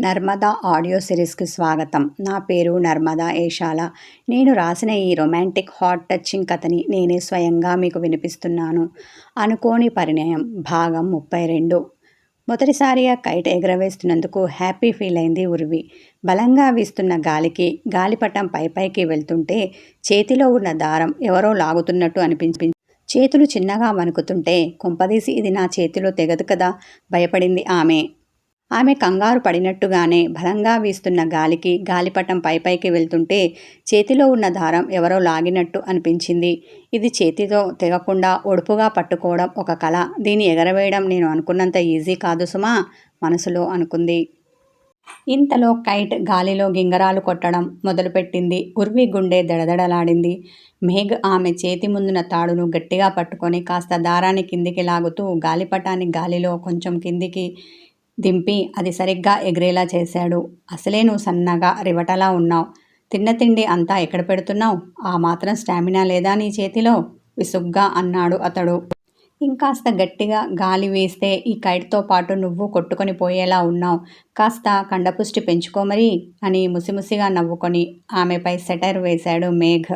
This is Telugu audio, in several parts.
నర్మదా ఆడియో సిరీస్కి స్వాగతం. నా పేరు నర్మదా ఏషాల. నేను రాసిన ఈ రొమాంటిక్ హాట్ టచింగ్ కథని నేనే స్వయంగా మీకు వినిపిస్తున్నాను. అనుకోని పరిణయం. భాగం ముప్పై రెండు. మొదటిసారిగా కైట్ ఎగరవేస్తున్నందుకు హ్యాపీ ఫీల్ అయింది ఉర్వి. బలంగా వీస్తున్న గాలికి గాలిపటం పైపైకి వెళ్తుంటే చేతిలో ఉన్న దారం ఎవరో లాగుతున్నట్టు అనిపించి చేతులు చిన్నగా వణుకుతుంటే కొంపదీసి ఇది నా చేతిలో తెగదు కదా? భయపడింది ఆమె. ఆమె కంగారు పడినట్టుగానే బలంగా వీస్తున్న గాలికి గాలిపటం పైపైకి వెళ్తుంటే చేతిలో ఉన్న దారం ఎవరో లాగినట్టు అనిపించింది. ఇది చేతితో తెగకుండా ఒడుపుగా పట్టుకోవడం ఒక కళ దీన్ని ఎగరవేయడం నేను అనుకున్నంత ఈజీ కాదు సుమా మనసులో అనుకుంది. ఇంతలో కైట్ గాలిలో గింగరాలు కొట్టడం మొదలుపెట్టింది. ఉర్వి గుండె దడదడలాడింది. మేఘ్ ఆమె చేతి ముందున తాడును గట్టిగా పట్టుకొని కాస్త దారాన్ని కిందికి లాగుతూ గాలిపటాన్ని గాలిలో కొంచెం కిందికి దింపి అది సరిగ్గా ఎగిరేలా చేశాడు. అసలే నువ్వు సన్నగా రివటలా ఉన్నావు. తిన్న తిండి అంతా ఎక్కడ పెడుతున్నావు? ఆ మాత్రం స్టామినా లేదా నీ చేతిలో? విసుగ్గా అన్నాడు అతడు. ఇంకాస్త గట్టిగా గాలి వేస్తే ఈ కైట్తో పాటు నువ్వు కొట్టుకొని పోయేలా ఉన్నావు. కాస్త కండపుష్టి పెంచుకోమరి అని ముసిముసిగా నవ్వుకొని ఆమెపై సెటర్ వేశాడు మేఘ్.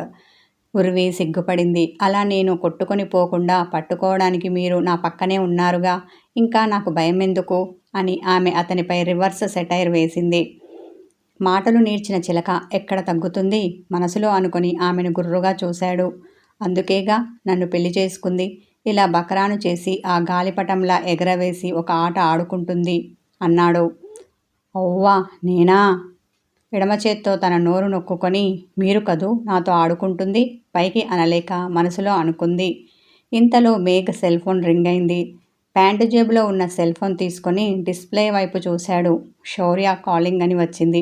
ఉరివి సిగ్గుపడింది. అలా నేను కొట్టుకొని పోకుండా పట్టుకోవడానికి మీరు నా పక్కనే ఉన్నారుగా? ఇంకా నాకు భయం ఎందుకు అని ఆమె అతనిపై రివర్స్ సెటైర్ వేసింది. మాటలు నేర్చిన చిలక ఎక్కడ తగ్గుతుంది? మనసులో అనుకుని ఆమెను గుర్రుగా చూశాడు. అందుకేగా నన్ను పెళ్ళి చేసుకుంది. ఇలా బకరాను చేసి ఆ గాలిపటంలా ఎగరవేసి ఒక ఆట ఆడుకుంటుంది అన్నాడు. ఓవ్వా నేనా? ఎడమ చేత్తో తన నోరు నొక్కుకొని మీరు కదూ నాతో ఆడుకుంటుంది? పైకి అనలేక మనసులో అనుకుంది. ఇంతలో మేఘ సెల్ ఫోన్ రింగ్ అయింది. ప్యాంటు జేబులో ఉన్న సెల్ ఫోన్ తీసుకొని డిస్ప్లే వైపు చూశాడు. శౌర్య కాలింగ్ అని వచ్చింది.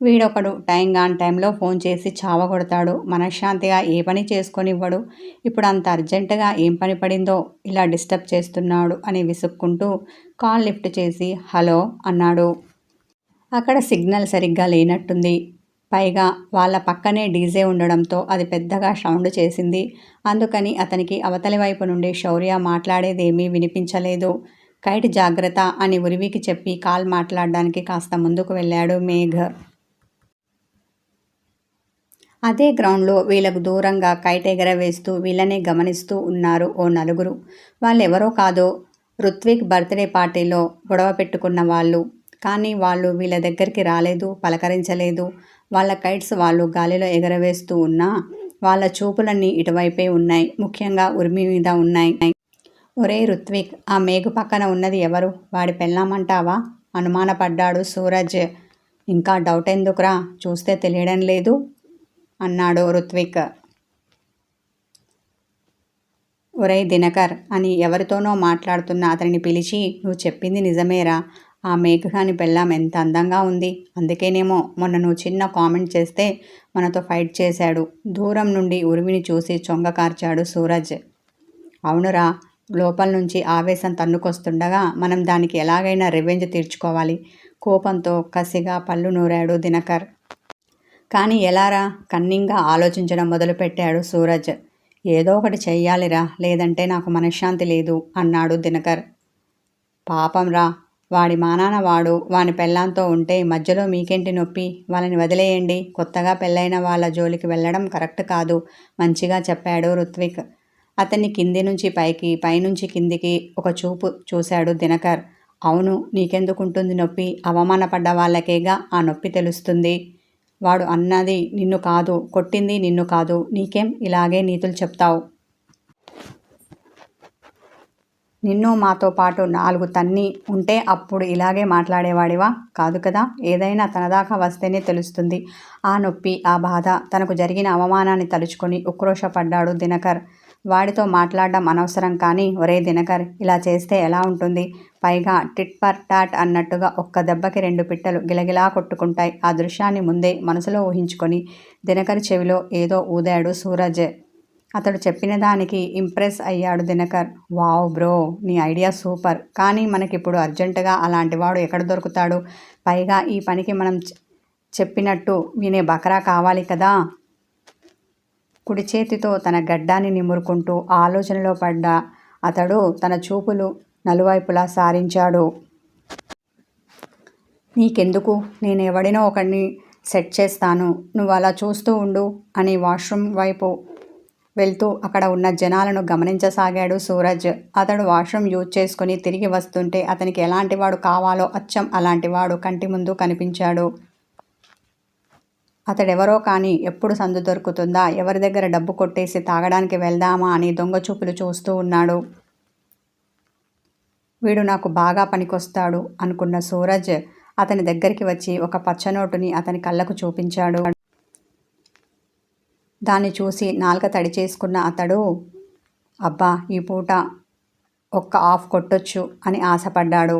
వీడొకడు టైం గాన్ టైంలో ఫోన్ చేసి చావగొడతాడు. మనశ్శాంతిగా ఏ పని చేసుకొనివ్వడు. ఇప్పుడు అంత అర్జెంటుగా ఏం పని పడిందో ఇలా డిస్టర్బ్ చేస్తున్నాడు అని విసుక్కుంటూ కాల్ లిఫ్ట్ చేసి హలో అన్నాడు. అక్కడ సిగ్నల్ సరిగ్గా లేనట్టుంది. పైగా వాళ్ళ పక్కనే డీజే ఉండడంతో అది పెద్దగా సౌండ్ చేసింది. అందుకని అతనికి అవతలి వైపు నుండి శౌర్య మాట్లాడేదేమీ వినిపించలేదు. కైట్ జాగ్రత్త అని ఉరివికి చెప్పి కాల్ మాట్లాడడానికి కాస్త ముందుకు వెళ్ళాడు మేఘ్. అదే గ్రౌండ్లో వీళ్ళకు దూరంగా కైట్ ఎగరవేస్తూ వీళ్ళనే గమనిస్తూ ఉన్నారు ఓ నలుగురు. వాళ్ళెవరో కాదో రుత్విక్ బర్త్డే పార్టీలో గొడవ పెట్టుకున్న వాళ్ళు. కానీ వాళ్ళు వీళ్ళ దగ్గరికి రాలేదు పలకరించలేదు. వాళ్ళ కైట్స్ వాళ్ళు గాలిలో ఎగరవేస్తూ ఉన్నా వాళ్ళ చూపులన్నీ ఇటువైపే ఉన్నాయి. ముఖ్యంగా ఉర్మి మీద ఉన్నాయి. ఒరే రుత్విక్ ఆ మేఘు పక్కన ఉన్నది ఎవరు? వాడి పెళ్ళామంటావా? అనుమానపడ్డాడు సూరజ్. ఇంకా డౌట్ ఎందుకురా? చూస్తే తెలియడం లేదు అన్నాడు రుత్విక్ ఒరే దినకర్ అని ఎవరితోనో మాట్లాడుతున్న అతనిని పిలిచి నువ్వు చెప్పింది నిజమేరా? ఆ మేఘగాని పెళ్ళాం ఎంత అందంగా ఉంది. అందుకేనేమో మొన్న నువ్వు చిన్న కామెంట్ చేస్తే మనతో ఫైట్ చేశాడు. దూరం నుండి ఉరిమిని చూసి చొంగ కార్చాడు సూరజ్. అవునురా లోపల నుంచి ఆవేశం తన్నుకొస్తుండగా మనం దానికి ఎలాగైనా రివెంజ్ తీర్చుకోవాలి. కోపంతో కసిగా పళ్ళు నూరాడు దినకర్. కానీ ఎలారా కన్నింగా ఆలోచించడం మొదలుపెట్టాడు సూరజ్. ఏదో ఒకటి చెయ్యాలిరా లేదంటే నాకు మనశ్శాంతి లేదు అన్నాడు దినకర్. పాపంరా వాడి మానాన వాడు వాని పెళ్ళాంతో ఉంటే మధ్యలో మీకేంటి నొప్పి? వాళ్ళని వదిలేయండి. కొత్తగా పెళ్ళైన వాళ్ళ జోలికి వెళ్ళడం కరెక్ట్ కాదు మంచిగా చెప్పాడు రుత్విక్ అతన్ని కింది నుంచి పైకి పైనుంచి కిందికి ఒక చూపు చూశాడు దినకర్. అవును నీకెందుకుంటుంది నొప్పి? అవమానపడ్డ వాళ్ళకేగా ఆ నొప్పి తెలుస్తుంది? వాడు అన్నది నిన్ను కాదు కొట్టింది నిన్ను కాదు. నీకేం ఇలాగే నీతులు చెప్తావు? నిన్ను మాతో పాటు నాలుగు తన్ని ఉంటే అప్పుడు ఇలాగే మాట్లాడేవాడివా? కాదు కదా ఏదైనా తనదాకా వస్తేనే తెలుస్తుంది. ఆ నొప్పి ఆ బాధ తనకు జరిగిన అవమానాన్ని తలుచుకొని ఉక్రోషపడ్డాడు దినకర్. వాడితో మాట్లాడడం అనవసరం కానీ ఒరే దినకర్ ఇలా చేస్తే ఎలా ఉంటుంది? పైగా టిట్ పర్ టాట్ అన్నట్టుగా ఒక్క దెబ్బకి రెండు పిట్టలు గిలగిలా కొట్టుకుంటాయి. ఆ దృశ్యాన్ని ముందే మనసులో ఊహించుకొని దినకర్ చెవిలో ఏదో ఊదాడు సూరజ్. అతడు చెప్పిన దానికి ఇంప్రెస్ అయ్యాడు దినకర్. వావ్ బ్రో నీ ఐడియా సూపర్. కానీ మనకిప్పుడు అర్జెంటుగా అలాంటి వాడు ఎక్కడ దొరుకుతాడు? పైగా ఈ పనికి మనం చెప్పినట్టు వినే బకరా కావాలి కదా? కుడి చేతితో తన గడ్డాన్ని నిమురుకుంటూ ఆలోచనలో పడ్డ అతడు తన చూపులు నలువైపులా సారించాడు. నీకెందుకు? నేను ఎవడినో ఒకడిని సెట్ చేస్తాను. నువ్వు అలా చూస్తూ ఉండు అని వాష్రూమ్ వైపు వెళ్తూ అక్కడ ఉన్న జనాలను గమనించసాగాడు సూరజ్. అతడు వాష్రూమ్ యూజ్ చేసుకుని తిరిగి వస్తుంటే అతనికి ఎలాంటి వాడు కావాలో అచ్చం అలాంటివాడు కంటి ముందు కనిపించాడు. అతడెవరో కానీ ఎప్పుడు సందు దొరుకుతుందా? ఎవరి దగ్గర డబ్బు కొట్టేసి తాగడానికి వెళ్దామా అని దొంగ చూపులు చూస్తూ ఉన్నాడు. వీడు నాకు బాగా పనికొస్తాడు అనుకున్న సూరజ్ అతని దగ్గరికి వచ్చి ఒక పచ్చనోటుని అతని కళ్ళకు చూపించాడు. దాన్ని చూసి నాలుక తడి చేసుకున్న అతడు అబ్బా ఈ పూట ఒక్క ఆఫ్ కొట్టొచ్చు అని ఆశపడ్డాడు.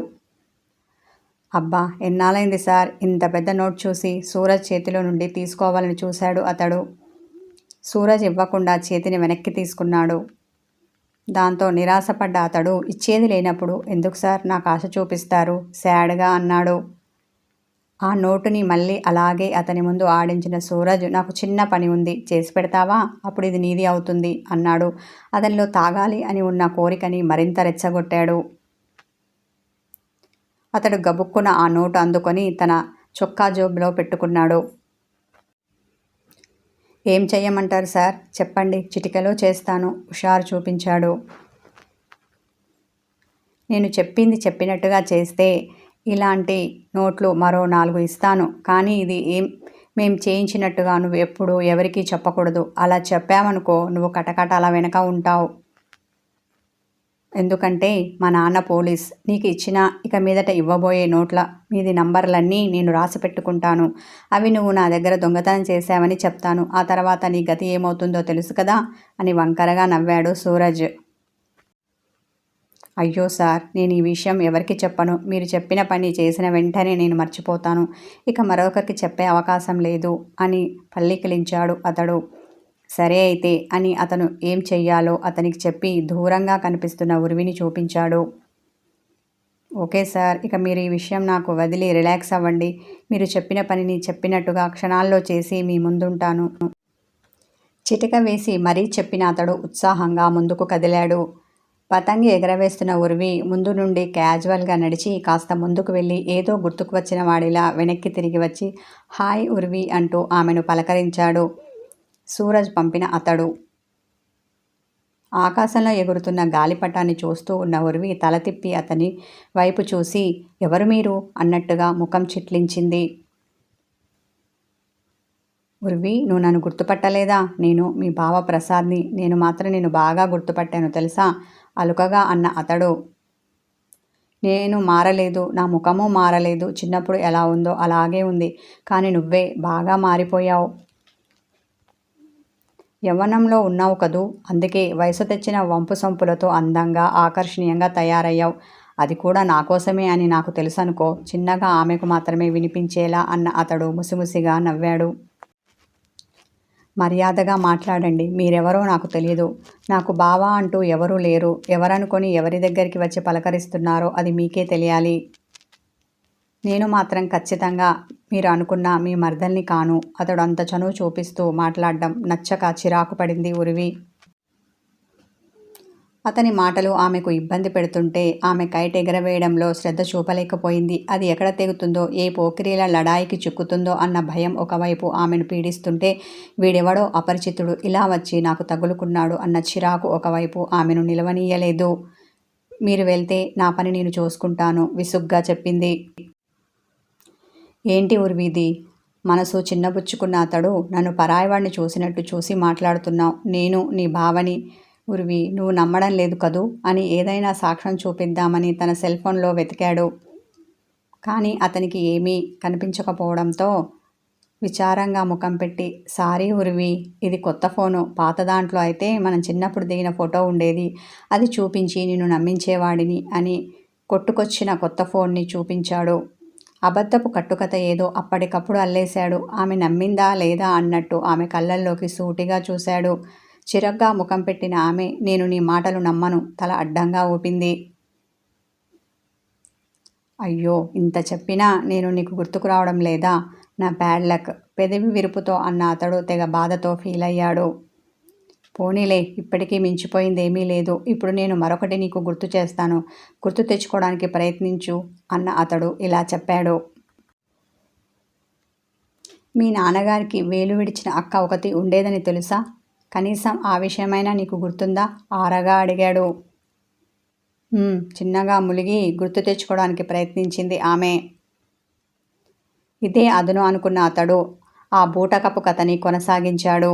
అబ్బా ఎన్నాలైంది సార్? ఇంత పెద్ద నోట్ చూసి సూరజ్ చేతిలో నుండి తీసుకోవాలని చూశాడు అతడు. సూరజ్ ఇవ్వకుండా చేతిని వెనక్కి తీసుకున్నాడు. దాంతో నిరాశపడ్డ అతడు ఇచ్చేది లేనప్పుడు ఎందుకు సార్? నాకు ఆశ చూపిస్తారు. శాడ్గా అన్నాడు. ఆ నోటుని మళ్ళీ అలాగే అతని ముందు ఆడించిన సూరజ్ నాకు చిన్న పని ఉంది చేసి పెడతావా? అప్పుడు ఇది నీది అవుతుంది అన్నాడు. అతనిలో తాగాలి అని ఉన్న కోరికని మరింత రెచ్చగొట్టాడు. అతడు గబుక్కున ఆ నోటు అందుకొని తన చొక్కా జోబులో పెట్టుకున్నాడు. ఏం చెయ్యమంటారు సార్? చెప్పండి చిటికలో చేస్తాను హుషారు చూపించాడు. నేను చెప్పింది చెప్పినట్టుగా చేస్తే ఇలాంటి నోట్లు మరో నాలుగు ఇస్తాను. కానీ ఇది ఏం మేము చేయించినట్టుగా నువ్వు ఎప్పుడు ఎవరికీ చెప్పకూడదు. అలా చెప్పామనుకో నువ్వు కటకట అలా వెనక ఉంటావు. ఎందుకంటే మా నాన్న పోలీస్. నీకు ఇచ్చిన ఇక మీదట ఇవ్వబోయే నోట్ల మీది నంబర్లన్నీ నేను రాసి పెట్టుకుంటాను. అవి నువ్వు నా దగ్గర దొంగతనం చేశావని చెప్తాను. ఆ తర్వాత నీ గతి ఏమవుతుందో తెలుసు కదా అని వంకరగా నవ్వాడు సూరజ్. అయ్యో సార్ నేను ఈ విషయం ఎవరికి చెప్పను? మీరు చెప్పిన పని చేసిన వెంటనే నేను మర్చిపోతాను. ఇక మరొకరికి చెప్పే అవకాశం లేదు అని పల్లికిలించాడు అతడు. సరే అయితే అని అతను ఏం చెయ్యాలో అతనికి చెప్పి దూరంగా కనిపిస్తున్న ఉరివిని చూపించాడు. ఓకే సార్ ఇక మీరు ఈ విషయం నాకు వదిలి రిలాక్స్ అవ్వండి. మీరు చెప్పిన పనిని చెప్పినట్టుగా క్షణాల్లో చేసి మీ ముందుంటాను. చిటిక వేసి మరీ చెప్పిన అతడు ఉత్సాహంగా ముందుకు కదిలాడు. పతంగి ఎగరవేస్తున్న ఉరివి ముందు నుండి క్యాజువల్గా నడిచి కాస్త ముందుకు వెళ్ళి ఏదో గుర్తుకు వచ్చిన వాడిలా వెనక్కి తిరిగి వచ్చి హాయ్ ఉర్వి అంటూ ఆమెను పలకరించాడు. సూరజ్ పంపిన అతడు. ఆకాశంలో ఎగురుతున్న గాలిపటాన్ని చూస్తూ ఉన్న ఉర్వి తల తిప్పి అతని వైపు చూసి ఎవరు మీరు? అన్నట్టుగా ముఖం చిట్లించింది. ఉర్వి నువ్వు నన్ను గుర్తుపట్టలేదా? నేను మీ బావ ప్రసాద్ని. నేను మాత్రం నేను బాగా గుర్తుపట్టాను తెలుసా? అలుకగా అన్న అతడు. నేను మారలేదు నా ముఖము మారలేదు. చిన్నప్పుడు ఎలా ఉందో అలాగే ఉంది. కానీ నువ్వే బాగా మారిపోయావు. యవ్వనంలో ఉన్నావు కదూ? అందుకే వయసు తెచ్చిన వంపు సంపులతో అందంగా ఆకర్షణీయంగా తయారయ్యావు. అది కూడా నా కోసమే అని నాకు తెలుసనుకో చిన్నగా ఆమెకు మాత్రమే వినిపించేలా అన్న అతడు ముసిముసిగా నవ్వాడు. మర్యాదగా మాట్లాడండి. మీరెవరో నాకు తెలియదు నాకు బావా అంటూ ఎవరూ లేరు. ఎవరనుకొని ఎవరి దగ్గరికి వచ్చి పలకరిస్తున్నారో అది మీకే తెలియాలి. నేను మాత్రం ఖచ్చితంగా మీరు అనుకున్న మీ మర్దల్ని కాను. అతడు అంత చనువు చూపిస్తూ మాట్లాడడం నచ్చక చిరాకు పడింది ఉరివి. అతని మాటలు ఆమెకు ఇబ్బంది పెడుతుంటే ఆమె కైట్ ఎగరవేయడంలో శ్రద్ధ చూపలేకపోయింది. అది ఎక్కడ తెగుతుందో ఏ పోకిరీల లడాయికి చిక్కుతుందో అన్న భయం ఒకవైపు ఆమెను పీడిస్తుంటే వీడెవడో అపరిచితుడు ఇలా వచ్చి నాకు తగులుకున్నాడు అన్న చిరాకు ఒకవైపు ఆమెను నిలవనీయలేదు. మీరు వెళ్తే నా పని నేను చూసుకుంటాను విసుగ్గా చెప్పింది. ఏంటి ఉర్వీది మనసు చిన్నబుచ్చుకున్న అతడు నన్ను పరాయవాడిని చూసినట్టు చూసి మాట్లాడుతున్నావు. నేను నీ భావని ఉర్వి నువ్వు నమ్మడం లేదు కదూ? అని ఏదైనా సాక్ష్యం చూపిద్దామని తన సెల్ ఫోన్లో వెతికాడు. కానీ అతనికి ఏమీ కనిపించకపోవడంతో విచారంగా ముఖం పెట్టి సారీ ఉరివి ఇది కొత్త ఫోను. పాత దాంట్లో అయితే మనం చిన్నప్పుడు దిగిన ఫోటో ఉండేది. అది చూపించి నిన్ను నమ్మించేవాడిని అని కొట్టుకొచ్చిన కొత్త ఫోన్ని చూపించాడు. అబద్ధపు కట్టుకథ ఏదో అప్పటికప్పుడు అల్లేశాడు. ఆమె నమ్మిందా లేదా? అన్నట్టు ఆమె కళ్ళల్లోకి సూటిగా చూశాడు. చిరగ్గా ముఖం పెట్టిన ఆమె నేను నీ మాటలు నమ్మను తల అడ్డంగా ఊపింది. అయ్యో ఇంత చెప్పినా నేను నీకు గుర్తుకు రావడం లేదా? నా బ్యాడ్ లక్. పెదవి విరుపుతో అన్న అతడు తెగ బాధతో ఫీల్ అయ్యాడు. పోనీలే ఇప్పటికీ మించిపోయిందేమీ లేదు. ఇప్పుడు నేను మరొకటి నీకు గుర్తు చేస్తాను. గుర్తు తెచ్చుకోవడానికి ప్రయత్నించు అన్న అతడు ఇలా చెప్పాడు. మీ నాన్నగారికి వేలు విడిచిన అక్క ఒకటి ఉండేదని తెలుసా? కనీసం ఆ విషయమైనా నీకు గుర్తుందా? ఆరగా అడిగాడు. చిన్నగా ములిగి గుర్తు తెచ్చుకోవడానికి ప్రయత్నించింది ఆమె. ఇదే అదును అనుకున్న అతడు. ఆ బూటకపు కథని కొనసాగించాడు.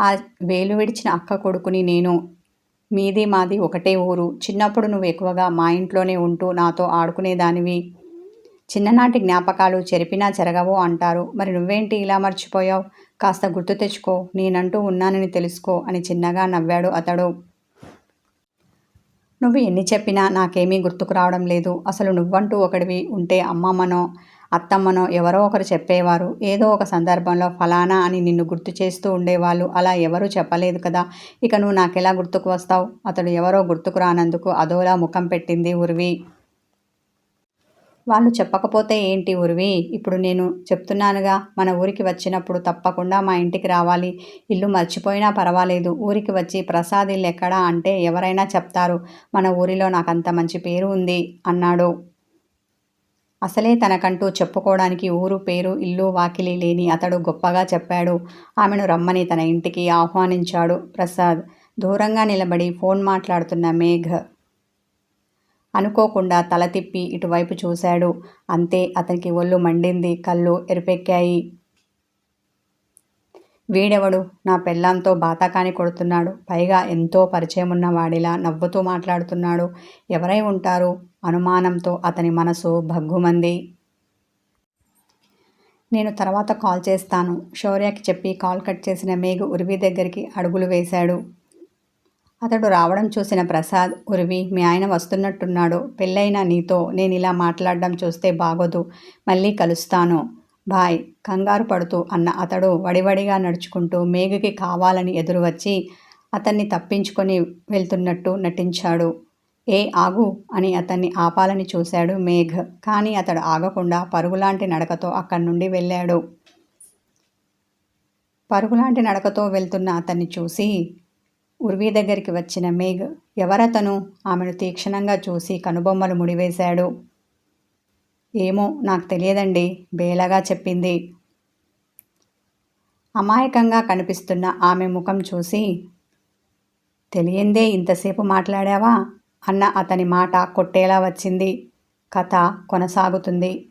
ఆ వేలు విడిచిన అక్క కొడుకుని నేను. మీది మాది ఒకటే ఊరు. చిన్నప్పుడు నువ్వు ఎక్కువగా మా ఇంట్లోనే ఉంటూ నాతో ఆడుకునేదానివి. చిన్ననాటి జ్ఞాపకాలు చెరిపినా చెరగవు అంటారు. మరి నువ్వేంటి ఇలా మర్చిపోయావు? కాస్త గుర్తు తెచ్చుకో. నేనంటూ ఉన్నానని తెలుసుకో అని చిన్నగా నవ్వాడు అతడు. నువ్వు ఎన్ని చెప్పినా నాకేమీ గుర్తుకు రావడం లేదు. అసలు నువ్వంటూ ఒకడివి ఉంటే అమ్మమ్మనో అత్తమ్మనో ఎవరో ఒకరు చెప్పేవారు. ఏదో ఒక సందర్భంలో ఫలానా అని నిన్ను గుర్తు చేస్తూ ఉండేవాళ్ళు. అలా ఎవరూ చెప్పలేదు కదా. ఇక నువ్వు నాకెలా గుర్తుకు వస్తావు? అతడు ఎవరో గుర్తుకు రానందుకు అదోలా ముఖం పెట్టింది ఉర్వి. వాళ్ళు చెప్పకపోతే ఏంటి ఉరివి? ఇప్పుడు నేను చెప్తున్నానుగా మన ఊరికి వచ్చినప్పుడు తప్పకుండా మా ఇంటికి రావాలి. ఇల్లు మర్చిపోయినా పర్వాలేదు. ఊరికి వచ్చి ప్రసాద్ ఇల్లు ఎక్కడా అంటే ఎవరైనా చెప్తారు. మన ఊరిలో నాకు అంత మంచి పేరు ఉంది అన్నాడు. అసలే తనకంటూ చెప్పుకోవడానికి ఊరు పేరు ఇల్లు వాకిలి లేని అతడు గొప్పగా చెప్పాడు. ఆమెను రమ్మని తన ఇంటికి ఆహ్వానించాడు ప్రసాద్. దూరంగా నిలబడి ఫోన్ మాట్లాడుతున్న మేఘ్. అనుకోకుండా తల తిప్పి ఇటువైపు చూశాడు. అంతే అతనికి ఒళ్ళు మండింది కళ్ళు ఎరిపెక్కాయి. వీడెవడు? నా పెళ్ళాంతో బాతాకాని కొడుతున్నాడు. పైగా ఎంతో పరిచయం ఉన్న వాడిలా నవ్వుతూ మాట్లాడుతున్నాడు. ఎవరై ఉంటారు? అనుమానంతో అతని మనసు భగ్గుమంది. నేను తర్వాత కాల్ చేస్తాను. శౌర్యకి చెప్పి కాల్ కట్ చేసిన మేఘు ఉరివి దగ్గరికి అడుగులు వేశాడు. అతడు రావడం చూసిన ప్రసాద్ ఉరివి మీ ఆయన వస్తున్నట్టున్నాడు. పెళ్ళైన నీతో. నేను ఇలా మాట్లాడడం చూస్తే బాగోదు. మళ్ళీ కలుస్తాను. బాయ్. కంగారు పడుతూ అన్న అతడు వడివడిగా నడుచుకుంటూ మేఘకి కావాలని ఎదురు వచ్చి అతన్ని తప్పించుకొని వెళ్తున్నట్టు నటించాడు. ఏ ఆగు అని అతన్ని ఆపాలని చూశాడు మేఘ్. కానీ అతడు ఆగకుండా పరుగులాంటి నడకతో అక్కడి నుండి వెళ్ళాడు. పరుగులాంటి నడకతో వెళ్తున్న అతన్ని చూసి ఉర్వీ దగ్గరికి వచ్చిన మేఘ్ ఎవరతను ఆమెను తీక్షణంగా చూసి కనుబొమ్మలు ముడివేశాడు. ఏమో నాకు తెలియదండి బేలగా చెప్పింది. అమాయకంగా కనిపిస్తున్న ఆమె ముఖం చూసి తెలియందే ఇంతసేపు మాట్లాడావా అన్న అతని మాట కొట్టేలా వచ్చింది. కథ కొనసాగుతుంది.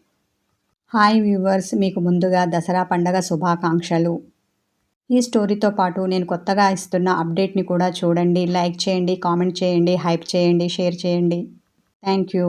హాయ్ వ్యూవర్స్ మీకు ముందుగా దసరా పండగ శుభాకాంక్షలు. ఈ స్టోరీతో పాటు నేను కొత్తగా ఇస్తున్న అప్డేట్ని కూడా చూడండి లైక్ చేయండి కామెంట్ చేయండి హైప్ చేయండి షేర్ చేయండి. Thank you.